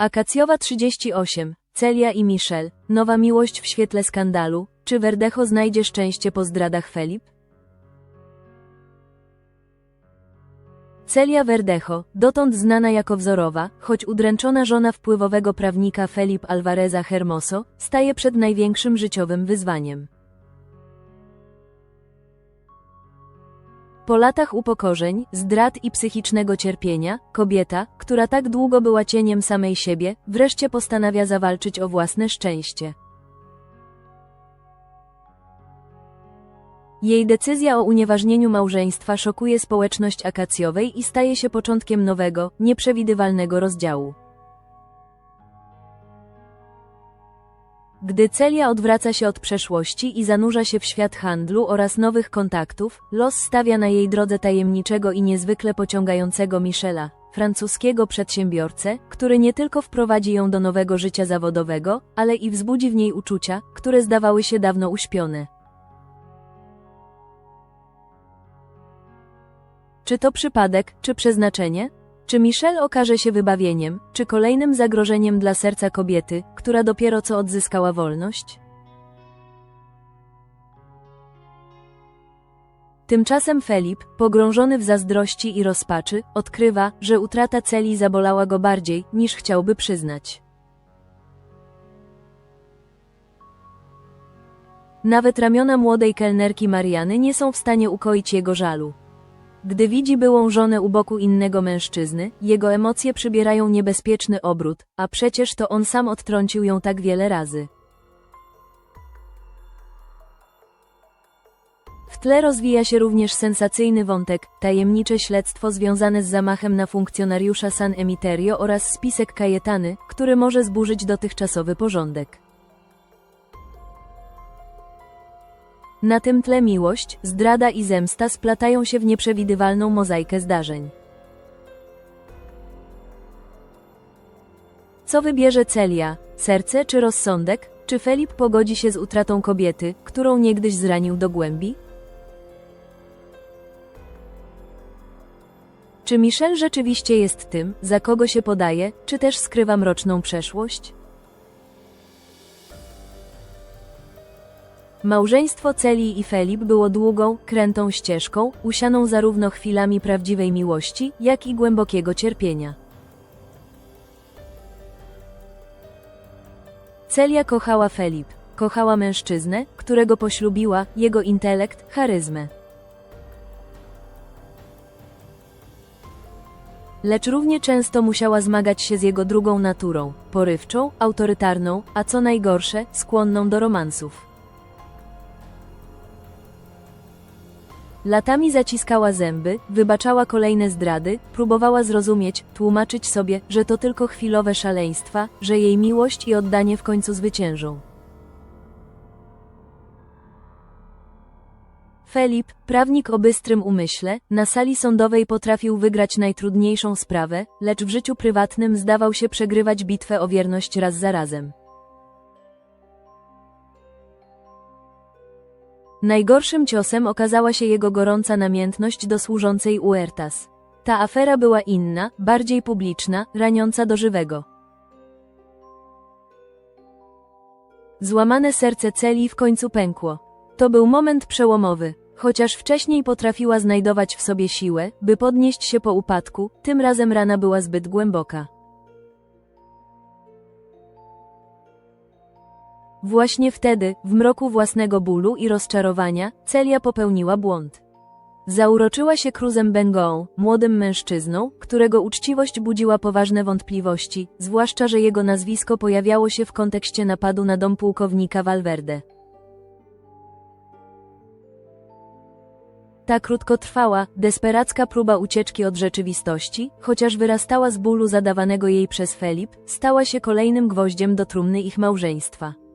Akacjowa 38, Celia i Michel, nowa miłość w świetle skandalu, czy Verdecho znajdzie szczęście po zdradach Felip? Celia Verdecho, dotąd znana jako wzorowa, choć udręczona żona wpływowego prawnika Felip Alvareza Hermoso, staje przed największym życiowym wyzwaniem. Po latach upokorzeń, zdrad i psychicznego cierpienia, kobieta, która tak długo była cieniem samej siebie, wreszcie postanawia zawalczyć o własne szczęście. Jej decyzja o unieważnieniu małżeństwa szokuje społeczność akacjowej i staje się początkiem nowego, nieprzewidywalnego rozdziału. Gdy Celia odwraca się od przeszłości i zanurza się w świat handlu oraz nowych kontaktów, los stawia na jej drodze tajemniczego i niezwykle pociągającego Michela, francuskiego przedsiębiorcę, który nie tylko wprowadzi ją do nowego życia zawodowego, ale i wzbudzi w niej uczucia, które zdawały się dawno uśpione. Czy to przypadek, czy przeznaczenie? Czy Michelle okaże się wybawieniem, czy kolejnym zagrożeniem dla serca kobiety, która dopiero co odzyskała wolność? Tymczasem Felip, pogrążony w zazdrości i rozpaczy, odkrywa, że utrata celi zabolała go bardziej, niż chciałby przyznać. Nawet ramiona młodej kelnerki Mariany nie są w stanie ukoić jego żalu. Gdy widzi byłą żonę u boku innego mężczyzny, jego emocje przybierają niebezpieczny obrót, a przecież to on sam odtrącił ją tak wiele razy. W tle rozwija się również sensacyjny wątek, tajemnicze śledztwo związane z zamachem na funkcjonariusza San Emiterio oraz spisek Kajetany, który może zburzyć dotychczasowy porządek. Na tym tle miłość, zdrada i zemsta splatają się w nieprzewidywalną mozaikę zdarzeń. Co wybierze Celia? Serce czy rozsądek? Czy Felip pogodzi się z utratą kobiety, którą niegdyś zranił do głębi? Czy Michel rzeczywiście jest tym, za kogo się podaje, czy też skrywa mroczną przeszłość? Małżeństwo Celi i Felip było długą, krętą ścieżką, usianą zarówno chwilami prawdziwej miłości, jak i głębokiego cierpienia. Celia kochała Felip, kochała mężczyznę, którego poślubiła, jego intelekt, charyzmę. Lecz równie często musiała zmagać się z jego drugą naturą, porywczą, autorytarną, a co najgorsze, skłonną do romansów. Latami zaciskała zęby, wybaczała kolejne zdrady, próbowała zrozumieć, tłumaczyć sobie, że to tylko chwilowe szaleństwa, że jej miłość i oddanie w końcu zwyciężą. Felip, prawnik o bystrym umyśle, na sali sądowej potrafił wygrać najtrudniejszą sprawę, lecz w życiu prywatnym zdawał się przegrywać bitwę o wierność raz za razem. Najgorszym ciosem okazała się jego gorąca namiętność do służącej Uertas. Ta afera była inna, bardziej publiczna, raniąca do żywego. Złamane serce Celi w końcu pękło. To był moment przełomowy. Chociaż wcześniej potrafiła znajdować w sobie siłę, by podnieść się po upadku, tym razem rana była zbyt głęboka. Właśnie wtedy, w mroku własnego bólu i rozczarowania, Celia popełniła błąd. Zauroczyła się Cruzem Bengą, młodym mężczyzną, którego uczciwość budziła poważne wątpliwości, zwłaszcza, że jego nazwisko pojawiało się w kontekście napadu na dom pułkownika Valverde. Ta krótkotrwała, desperacka próba ucieczki od rzeczywistości, chociaż wyrastała z bólu zadawanego jej przez Felip, stała się kolejnym gwoździem do trumny ich małżeństwa.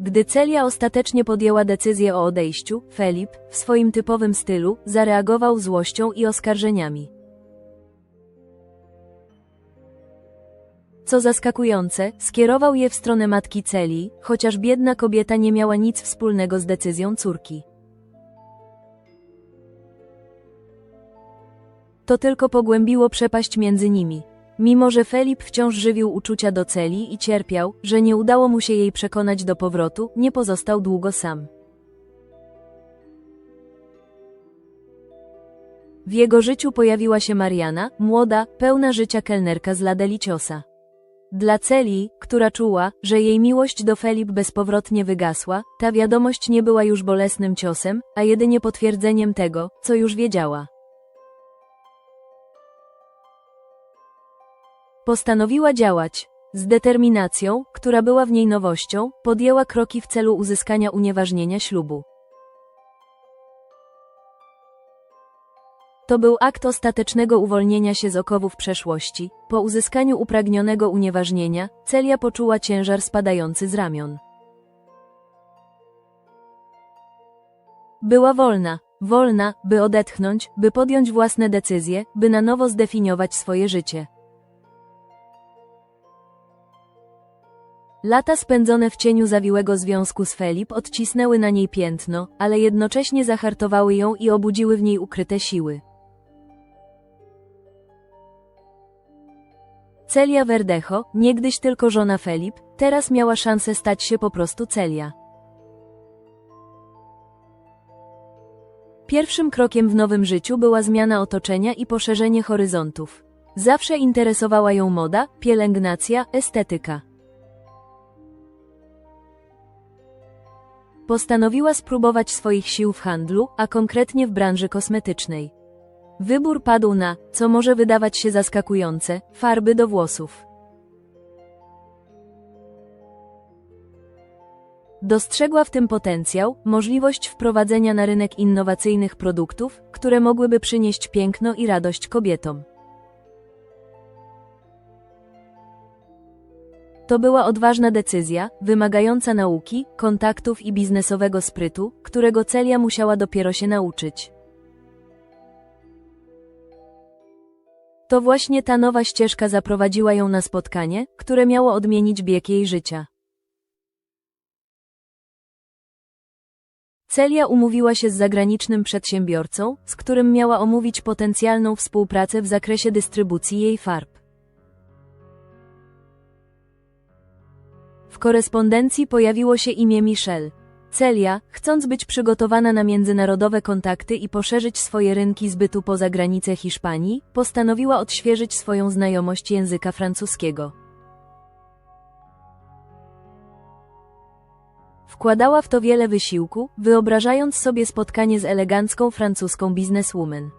Gdy Celia ostatecznie podjęła decyzję o odejściu, Felip, w swoim typowym stylu, zareagował złością i oskarżeniami. Co zaskakujące, skierował je w stronę matki Celi, chociaż biedna kobieta nie miała nic wspólnego z decyzją córki. To tylko pogłębiło przepaść między nimi. Mimo, że Felip wciąż żywił uczucia do celi i cierpiał, że nie udało mu się jej przekonać do powrotu, nie pozostał długo sam. W jego życiu pojawiła się Mariana, młoda, pełna życia kelnerka z Ladeliciosa. Dla Celi, która czuła, że jej miłość do Felip bezpowrotnie wygasła, ta wiadomość nie była już bolesnym ciosem, a jedynie potwierdzeniem tego, co już wiedziała. Postanowiła działać. Z determinacją, która była w niej nowością, podjęła kroki w celu uzyskania unieważnienia ślubu. To był akt ostatecznego uwolnienia się z okowów przeszłości. Po uzyskaniu upragnionego unieważnienia, Celia poczuła ciężar spadający z ramion. Była wolna, wolna, by odetchnąć, by podjąć własne decyzje, by na nowo zdefiniować swoje życie. Lata spędzone w cieniu zawiłego związku z Felip odcisnęły na niej piętno, ale jednocześnie zahartowały ją i obudziły w niej ukryte siły. Celia Verdecho, niegdyś tylko żona Felip, teraz miała szansę stać się po prostu Celia. Pierwszym krokiem w nowym życiu była zmiana otoczenia i poszerzenie horyzontów. Zawsze interesowała ją moda, pielęgnacja, estetyka. Postanowiła spróbować swoich sił w handlu, a konkretnie w branży kosmetycznej. Wybór padł na, co może wydawać się zaskakujące, farby do włosów. Dostrzegła w tym potencjał, możliwość wprowadzenia na rynek innowacyjnych produktów, które mogłyby przynieść piękno i radość kobietom. To była odważna decyzja, wymagająca nauki, kontaktów i biznesowego sprytu, którego Celia musiała dopiero się nauczyć. To właśnie ta nowa ścieżka zaprowadziła ją na spotkanie, które miało odmienić bieg jej życia. Celia umówiła się z zagranicznym przedsiębiorcą, z którym miała omówić potencjalną współpracę w zakresie dystrybucji jej farb. W korespondencji pojawiło się imię Michelle. Celia, chcąc być przygotowana na międzynarodowe kontakty i poszerzyć swoje rynki zbytu poza granice Hiszpanii, postanowiła odświeżyć swoją znajomość języka francuskiego. Wkładała w to wiele wysiłku, wyobrażając sobie spotkanie z elegancką francuską bizneswoman.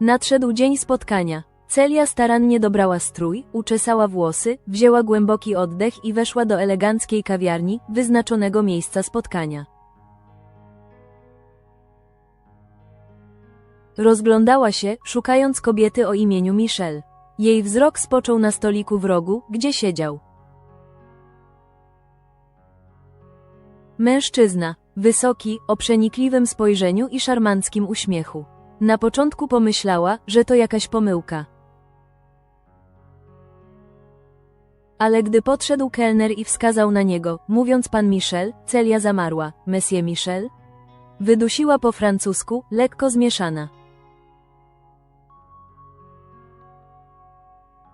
Nadszedł dzień spotkania. Celia starannie dobrała strój, uczesała włosy, wzięła głęboki oddech i weszła do eleganckiej kawiarni, wyznaczonego miejsca spotkania. Rozglądała się, szukając kobiety o imieniu Michelle. Jej wzrok spoczął na stoliku w rogu, gdzie siedział. Mężczyzna, wysoki, o przenikliwym spojrzeniu i szarmanckim uśmiechu. Na początku pomyślała, że to jakaś pomyłka. Ale gdy podszedł kelner i wskazał na niego, mówiąc pan Michel, Celia zamarła. Monsieur Michel? Wydusiła po francusku, lekko zmieszana.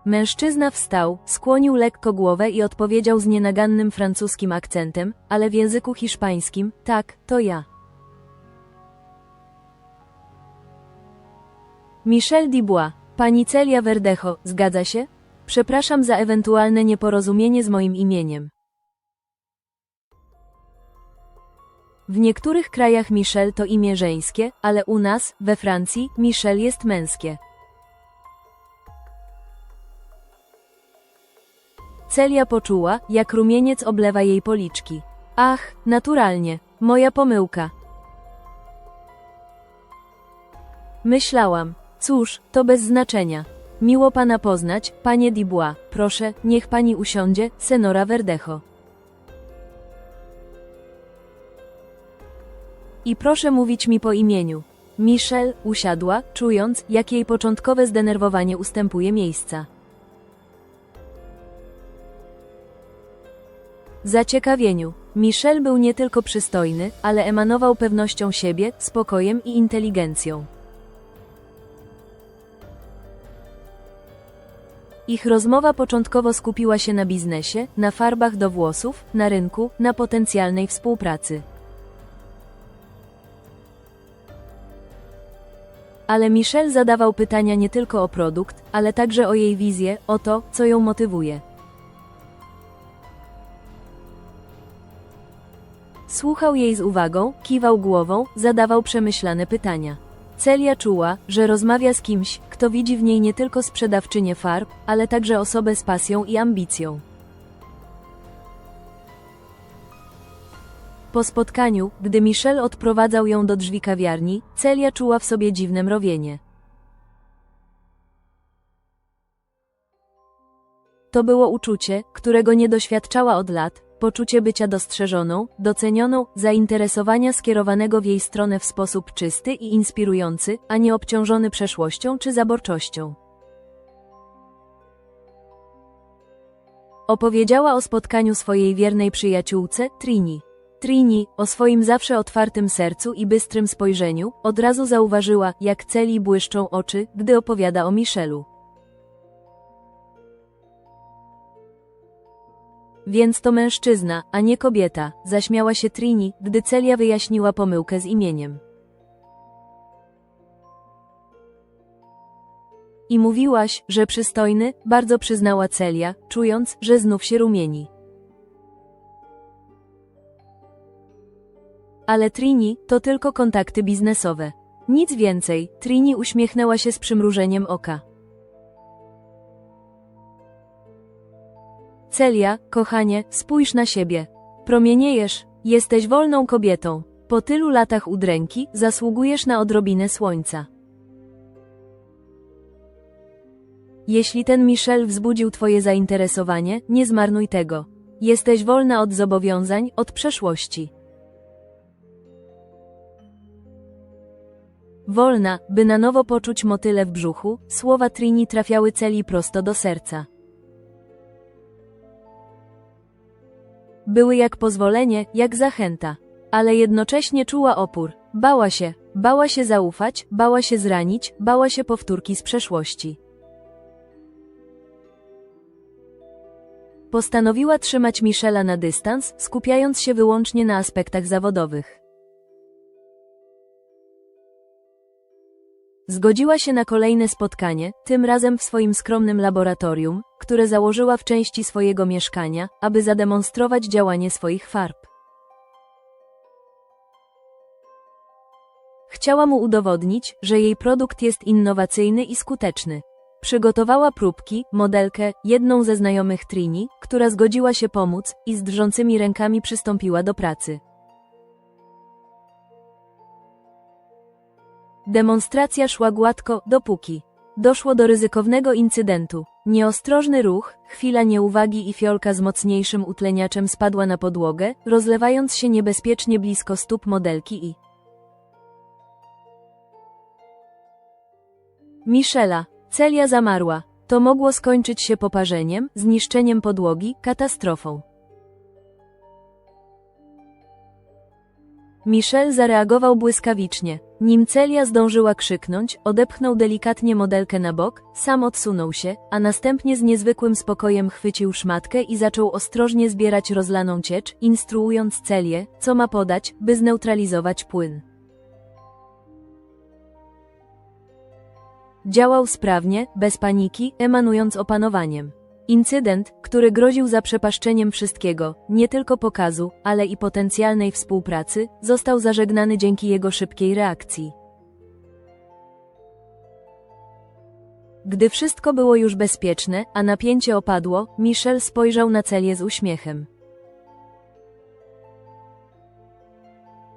Mężczyzna wstał, skłonił lekko głowę i odpowiedział z nienagannym francuskim akcentem, ale w języku hiszpańskim, tak, to ja. Michel Dubois, pani Celia Verdecho, zgadza się? Przepraszam za ewentualne nieporozumienie z moim imieniem. W niektórych krajach Michel to imię żeńskie, ale u nas, we Francji, Michel jest męskie. Celia poczuła, jak rumieniec oblewa jej policzki. Ach, naturalnie, moja pomyłka. Myślałam, cóż, to bez znaczenia. Miło pana poznać, panie Dubois. Proszę, niech pani usiądzie, senora Verdecho. I proszę mówić mi po imieniu. Michelle usiadła, czując, jak jej początkowe zdenerwowanie ustępuje miejsca. zaciekawieniu. Michel był nie tylko przystojny, ale emanował pewnością siebie, spokojem i inteligencją. Ich rozmowa początkowo skupiła się na biznesie, na farbach do włosów, na rynku, na potencjalnej współpracy. Ale Michel zadawał pytania nie tylko o produkt, ale także o jej wizję, o to, co ją motywuje. Słuchał jej z uwagą, kiwał głową, zadawał przemyślane pytania. Celia czuła, że rozmawia z kimś, kto widzi w niej nie tylko sprzedawczynię farb, ale także osobę z pasją i ambicją. Po spotkaniu, gdy Michel odprowadzał ją do drzwi kawiarni, Celia czuła w sobie dziwne mrowienie. To było uczucie, którego nie doświadczała od lat, poczucie bycia dostrzeżoną, docenioną, zainteresowania skierowanego w jej stronę w sposób czysty i inspirujący, a nie obciążony przeszłością czy zaborczością. Opowiedziała o spotkaniu swojej wiernej przyjaciółce, Trini. Trini, o swoim zawsze otwartym sercu i bystrym spojrzeniu, od razu zauważyła, jak celi błyszczą oczy, gdy opowiada o Michelu. Więc to mężczyzna, a nie kobieta, zaśmiała się Trini, gdy Celia wyjaśniła pomyłkę z imieniem. I mówiłaś, że przystojny, bardzo przyznała Celia, czując, że znów się rumieni. Ale Trini to tylko kontakty biznesowe. Nic więcej, Trini uśmiechnęła się z przymrużeniem oka. Celia, kochanie, spójrz na siebie. Promieniejesz, jesteś wolną kobietą. Po tylu latach udręki zasługujesz na odrobinę słońca. Jeśli ten Michel wzbudził twoje zainteresowanie, nie zmarnuj tego. Jesteś wolna od zobowiązań, od przeszłości. Wolna, by na nowo poczuć motyle w brzuchu, słowa Trini trafiały celi prosto do serca. Były jak pozwolenie, jak zachęta. Ale jednocześnie czuła opór. Bała się, bała się zaufać, bała się zranić, bała się powtórki z przeszłości. Postanowiła trzymać Michela na dystans, skupiając się wyłącznie na aspektach zawodowych. Zgodziła się na kolejne spotkanie, tym razem w swoim skromnym laboratorium, które założyła w części swojego mieszkania, aby zademonstrować działanie swoich farb. Chciała mu udowodnić, że jej produkt jest innowacyjny i skuteczny. Przygotowała próbki, modelkę, jedną ze znajomych Trini, która zgodziła się pomóc i z drżącymi rękami przystąpiła do pracy. Demonstracja szła gładko, dopóki doszło do ryzykownego incydentu. Nieostrożny ruch, chwila nieuwagi i fiolka z mocniejszym utleniaczem spadła na podłogę, rozlewając się niebezpiecznie blisko stóp modelki i Michela. Celia zamarła. To mogło skończyć się poparzeniem, zniszczeniem podłogi, katastrofą. Michel zareagował błyskawicznie. Nim Celia zdążyła krzyknąć, odepchnął delikatnie modelkę na bok, sam odsunął się, a następnie z niezwykłym spokojem chwycił szmatkę i zaczął ostrożnie zbierać rozlaną ciecz, instruując Celię, co ma podać, by zneutralizować płyn. Działał sprawnie, bez paniki, emanując opanowaniem. Incydent, który groził zaprzepaszczeniem wszystkiego, nie tylko pokazu, ale i potencjalnej współpracy, został zażegnany dzięki jego szybkiej reakcji. Gdy wszystko było już bezpieczne, a napięcie opadło, Michel spojrzał na Celię z uśmiechem.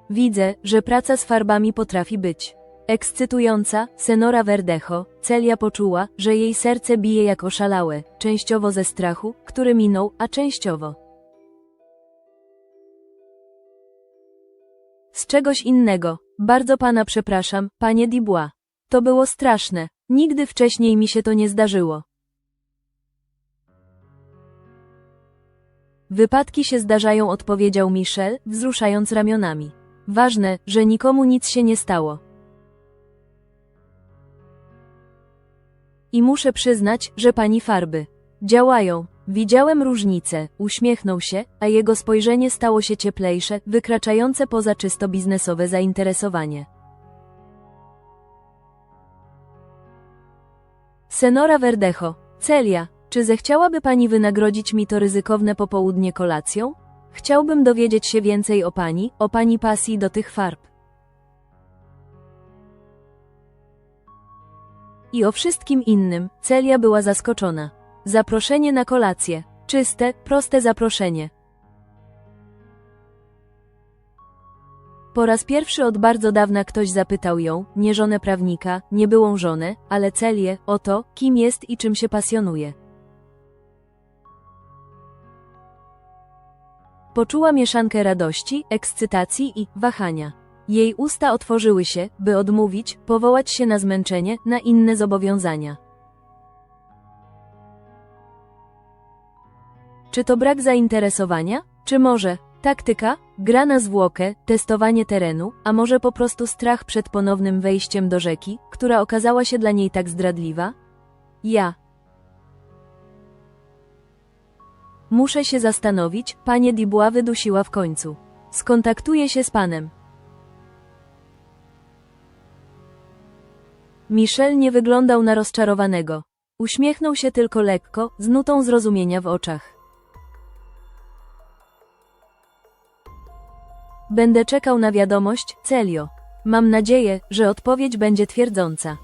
Widzę, że praca z farbami potrafi być Ekscytująca, Senora Verdejo, Celia poczuła, że jej serce bije jak oszalałe, częściowo ze strachu, który minął, a częściowo z czegoś innego. Bardzo pana przepraszam, panie Dubois. To było straszne. Nigdy wcześniej mi się to nie zdarzyło. Wypadki się zdarzają, odpowiedział Michel, wzruszając ramionami. Ważne, że nikomu nic się nie stało. I muszę przyznać, że pani farby działają. Widziałem różnicę, uśmiechnął się, a jego spojrzenie stało się cieplejsze, wykraczające poza czysto biznesowe zainteresowanie. Senora Verdejo, Celia, czy zechciałaby pani wynagrodzić mi to ryzykowne popołudnie kolacją? Chciałbym dowiedzieć się więcej o pani, o pani pasji do tych farb. I o wszystkim innym, Celia była zaskoczona. Zaproszenie na kolację. Czyste, proste zaproszenie. Po raz pierwszy od bardzo dawna ktoś zapytał ją, nie żonę prawnika, nie byłą żonę, ale Celię, o to, kim jest i czym się pasjonuje. Poczuła mieszankę radości, ekscytacji i wahania. Jej usta otworzyły się, by odmówić, powołać się na zmęczenie, na inne zobowiązania. Czy to brak zainteresowania? Czy może taktyka, gra na zwłokę, testowanie terenu, a może po prostu strach przed ponownym wejściem do rzeki, która okazała się dla niej tak zdradliwa? Ja. Muszę się zastanowić, panie Dubois wydusiła w końcu. Skontaktuję się z panem. Michel nie wyglądał na rozczarowanego. Uśmiechnął się tylko lekko, z nutą zrozumienia w oczach. Będę czekał na wiadomość, Celio. Mam nadzieję, że odpowiedź będzie twierdząca.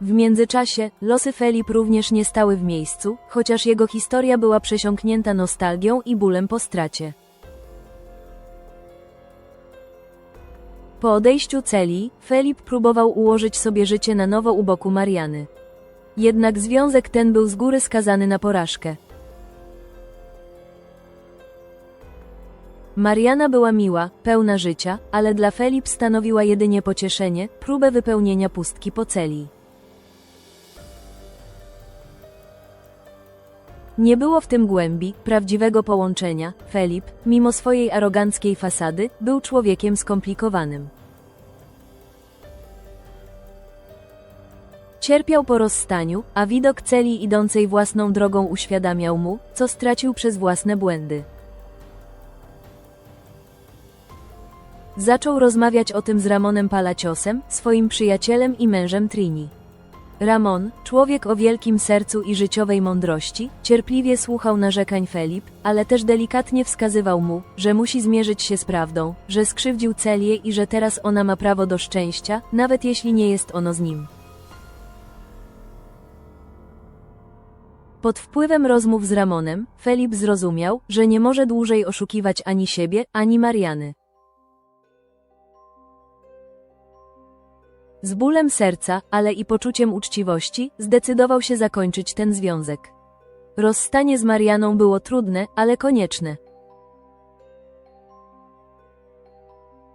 W międzyczasie, losy Felip również nie stały w miejscu, chociaż jego historia była przesiąknięta nostalgią i bólem po stracie. Po odejściu Celi, Felip próbował ułożyć sobie życie na nowo u boku Mariany. Jednak związek ten był z góry skazany na porażkę. Mariana była miła, pełna życia, ale dla Felip stanowiła jedynie pocieszenie, próbę wypełnienia pustki po celi. Nie było w tym głębi, prawdziwego połączenia. Felip, mimo swojej aroganckiej fasady, był człowiekiem skomplikowanym. Cierpiał po rozstaniu, a widok celi idącej własną drogą uświadamiał mu, co stracił przez własne błędy. Zaczął rozmawiać o tym z Ramonem Palaciosem, swoim przyjacielem i mężem Trini. Ramon, człowiek o wielkim sercu i życiowej mądrości, cierpliwie słuchał narzekań Felip, ale też delikatnie wskazywał mu, że musi zmierzyć się z prawdą, że skrzywdził Celię i że teraz ona ma prawo do szczęścia, nawet jeśli nie jest ono z nim. Pod wpływem rozmów z Ramonem, Felip zrozumiał, że nie może dłużej oszukiwać ani siebie, ani Mariany. Z bólem serca, ale i poczuciem uczciwości, zdecydował się zakończyć ten związek. Rozstanie z Marianą było trudne, ale konieczne.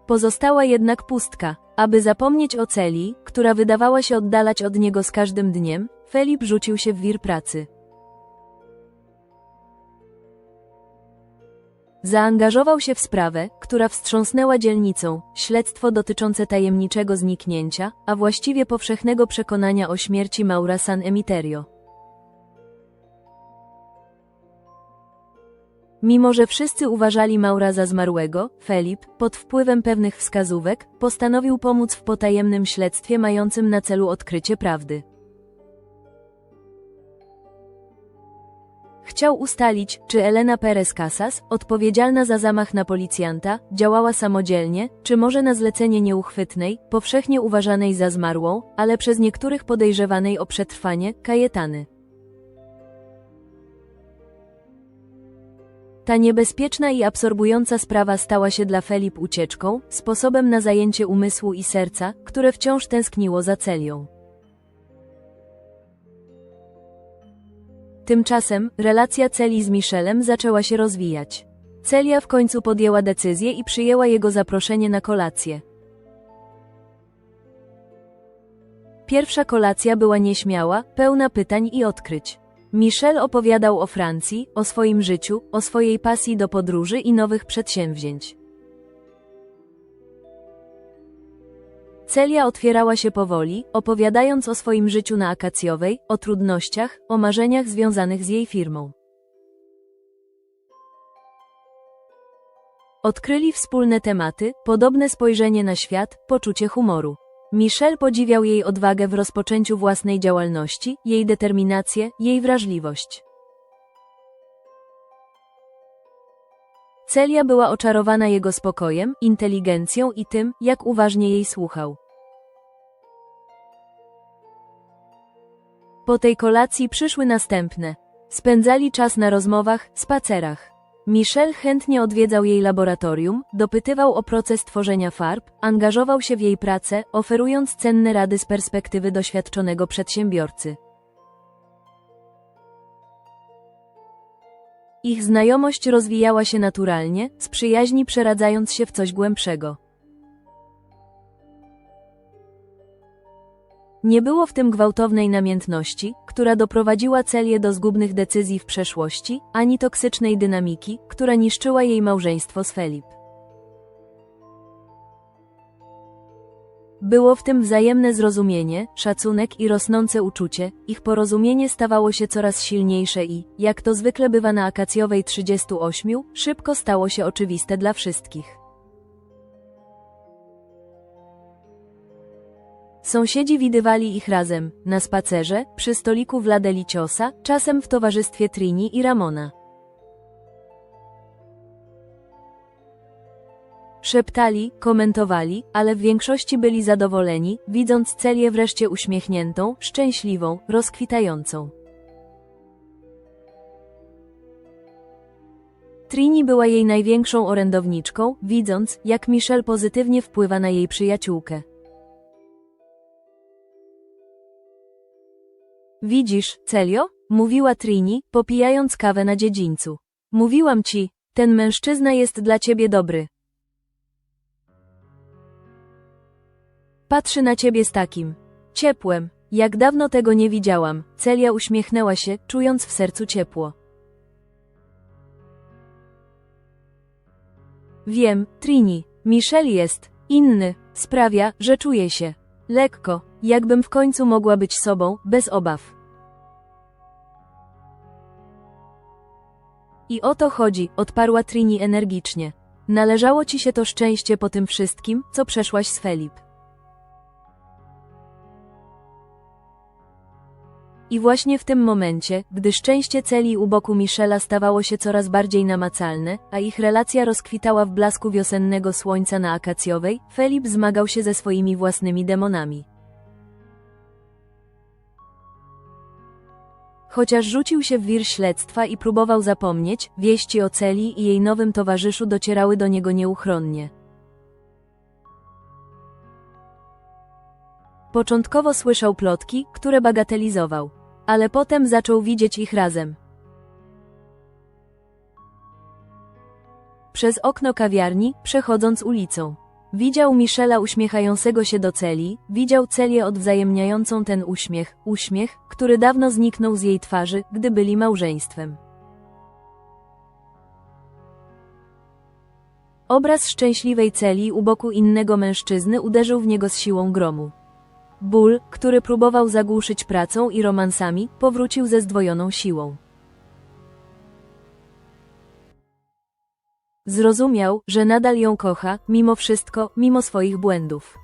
Pozostała jednak pustka. Aby zapomnieć o celi, która wydawała się oddalać od niego z każdym dniem, Felip rzucił się w wir pracy. Zaangażował się w sprawę, która wstrząsnęła dzielnicą, śledztwo dotyczące tajemniczego zniknięcia, a właściwie powszechnego przekonania o śmierci Maura San Emiterio. Mimo że wszyscy uważali Maura za zmarłego, Felip, pod wpływem pewnych wskazówek, postanowił pomóc w potajemnym śledztwie mającym na celu odkrycie prawdy. Chciał ustalić, czy Elena Perez Casas, odpowiedzialna za zamach na policjanta, działała samodzielnie, czy może na zlecenie nieuchwytnej, powszechnie uważanej za zmarłą, ale przez niektórych podejrzewanej o przetrwanie, Kajetany. Ta niebezpieczna i absorbująca sprawa stała się dla Felip ucieczką, sposobem na zajęcie umysłu i serca, które wciąż tęskniło za Celią. Tymczasem, relacja Celi z Michelem zaczęła się rozwijać. Celia w końcu podjęła decyzję i przyjęła jego zaproszenie na kolację. Pierwsza kolacja była nieśmiała, pełna pytań i odkryć. Michel opowiadał o Francji, o swoim życiu, o swojej pasji do podróży i nowych przedsięwzięć. Celia otwierała się powoli, opowiadając o swoim życiu na Akacjowej, o trudnościach, o marzeniach związanych z jej firmą. Odkryli wspólne tematy, podobne spojrzenie na świat, poczucie humoru. Michel podziwiał jej odwagę w rozpoczęciu własnej działalności, jej determinację, jej wrażliwość. Celia była oczarowana jego spokojem, inteligencją i tym, jak uważnie jej słuchał. Po tej kolacji przyszły następne. Spędzali czas na rozmowach, spacerach. Michel chętnie odwiedzał jej laboratorium, dopytywał o proces tworzenia farb, angażował się w jej pracę, oferując cenne rady z perspektywy doświadczonego przedsiębiorcy. Ich znajomość rozwijała się naturalnie, z przyjaźni przeradzając się w coś głębszego. Nie było w tym gwałtownej namiętności, która doprowadziła Celię do zgubnych decyzji w przeszłości, ani toksycznej dynamiki, która niszczyła jej małżeństwo z Felip. Było w tym wzajemne zrozumienie, szacunek i rosnące uczucie, ich porozumienie stawało się coraz silniejsze i, jak to zwykle bywa na akacjowej 38, szybko stało się oczywiste dla wszystkich. Sąsiedzi widywali ich razem, na spacerze, przy stoliku w Ladeliciosa, czasem w towarzystwie Trini i Ramona. Szeptali, komentowali, ale w większości byli zadowoleni, widząc Celię wreszcie uśmiechniętą, szczęśliwą, rozkwitającą. Trini była jej największą orędowniczką, widząc, jak Michel pozytywnie wpływa na jej przyjaciółkę. Widzisz, Celio? Mówiła Trini, popijając kawę na dziedzińcu. Mówiłam ci, ten mężczyzna jest dla ciebie dobry. Patrzy na ciebie z takim ciepłem. Jak dawno tego nie widziałam. Celia uśmiechnęła się, czując w sercu ciepło. Wiem, Trini, Michel jest inny, sprawia, że czuję się lekko, jakbym w końcu mogła być sobą, bez obaw. I o to chodzi, odparła Trini energicznie. Należało ci się to szczęście po tym wszystkim, co przeszłaś z Felip. I właśnie w tym momencie, gdy szczęście Celi u boku Michela stawało się coraz bardziej namacalne, a ich relacja rozkwitała w blasku wiosennego słońca na akacjowej, Felip zmagał się ze swoimi własnymi demonami. Chociaż rzucił się w wir śledztwa i próbował zapomnieć, wieści o Celi i jej nowym towarzyszu docierały do niego nieuchronnie. Początkowo słyszał plotki, które bagatelizował. Ale potem zaczął widzieć ich razem. Przez okno kawiarni, przechodząc ulicą. Widział Michela uśmiechającego się do Celi, widział Celię odwzajemniającą ten uśmiech, uśmiech, który dawno zniknął z jej twarzy, gdy byli małżeństwem. Obraz szczęśliwej Celi u boku innego mężczyzny uderzył w niego z siłą gromu. Ból, który próbował zagłuszyć pracą i romansami, powrócił ze zdwojoną siłą. Zrozumiał, że nadal ją kocha, mimo wszystko, mimo swoich błędów.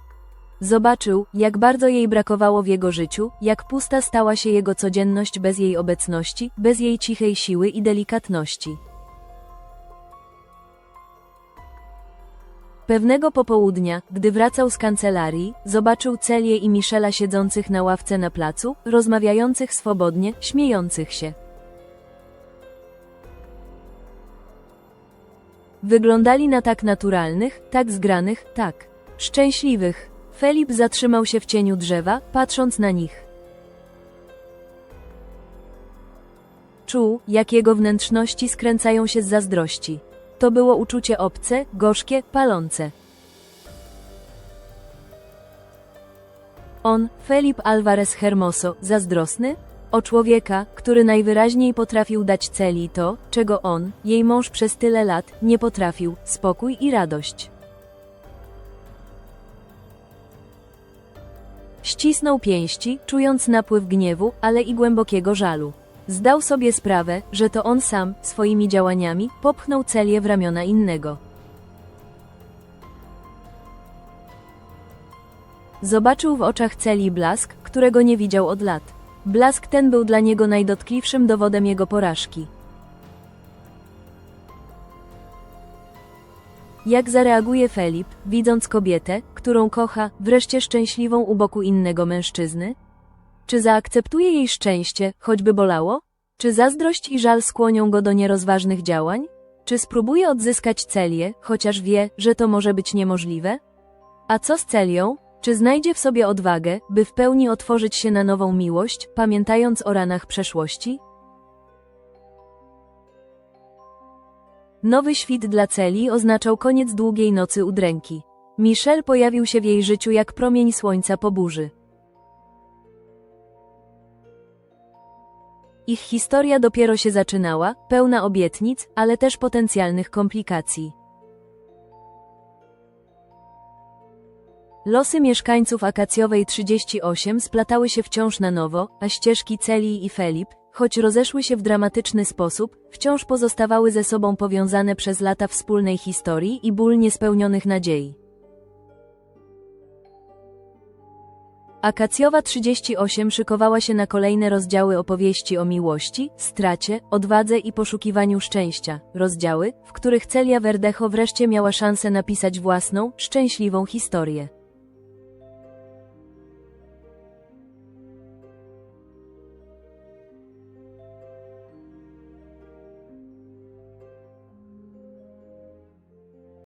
Zobaczył, jak bardzo jej brakowało w jego życiu, jak pusta stała się jego codzienność bez jej obecności, bez jej cichej siły i delikatności. Pewnego popołudnia, gdy wracał z kancelarii, zobaczył Celię i Michela siedzących na ławce na placu, rozmawiających swobodnie, śmiejących się. Wyglądali na tak naturalnych, tak zgranych, tak szczęśliwych. Felip zatrzymał się w cieniu drzewa, patrząc na nich. Czuł, jak jego wnętrzności skręcają się z zazdrości. To było uczucie obce, gorzkie, palące. On, Felip Alvarez Hermoso, zazdrosny? O człowieka, który najwyraźniej potrafił dać Celi to, czego on, jej mąż przez tyle lat, nie potrafił spokój i radość. Ścisnął pięści, czując napływ gniewu, ale i głębokiego żalu. Zdał sobie sprawę, że to on sam, swoimi działaniami, popchnął Celię w ramiona innego. Zobaczył w oczach Celi blask, którego nie widział od lat. Blask ten był dla niego najdotkliwszym dowodem jego porażki. Jak zareaguje Felip, widząc kobietę, którą kocha, wreszcie szczęśliwą u boku innego mężczyzny? Czy zaakceptuje jej szczęście, choćby bolało? Czy zazdrość i żal skłonią go do nierozważnych działań? Czy spróbuje odzyskać Celię, chociaż wie, że to może być niemożliwe? A co z Celią? Czy znajdzie w sobie odwagę, by w pełni otworzyć się na nową miłość, pamiętając o ranach przeszłości? Nowy świt dla Celi oznaczał koniec długiej nocy udręki. Michel pojawił się w jej życiu jak promień słońca po burzy. Ich historia dopiero się zaczynała, pełna obietnic, ale też potencjalnych komplikacji. Losy mieszkańców Akacjowej 38 splatały się wciąż na nowo, a ścieżki Celi i Felip, choć rozeszły się w dramatyczny sposób, wciąż pozostawały ze sobą powiązane przez lata wspólnej historii i ból niespełnionych nadziei. Akacjowa 38 szykowała się na kolejne rozdziały opowieści o miłości, stracie, odwadze i poszukiwaniu szczęścia, rozdziały, w których Celia Verdecho wreszcie miała szansę napisać własną, szczęśliwą historię.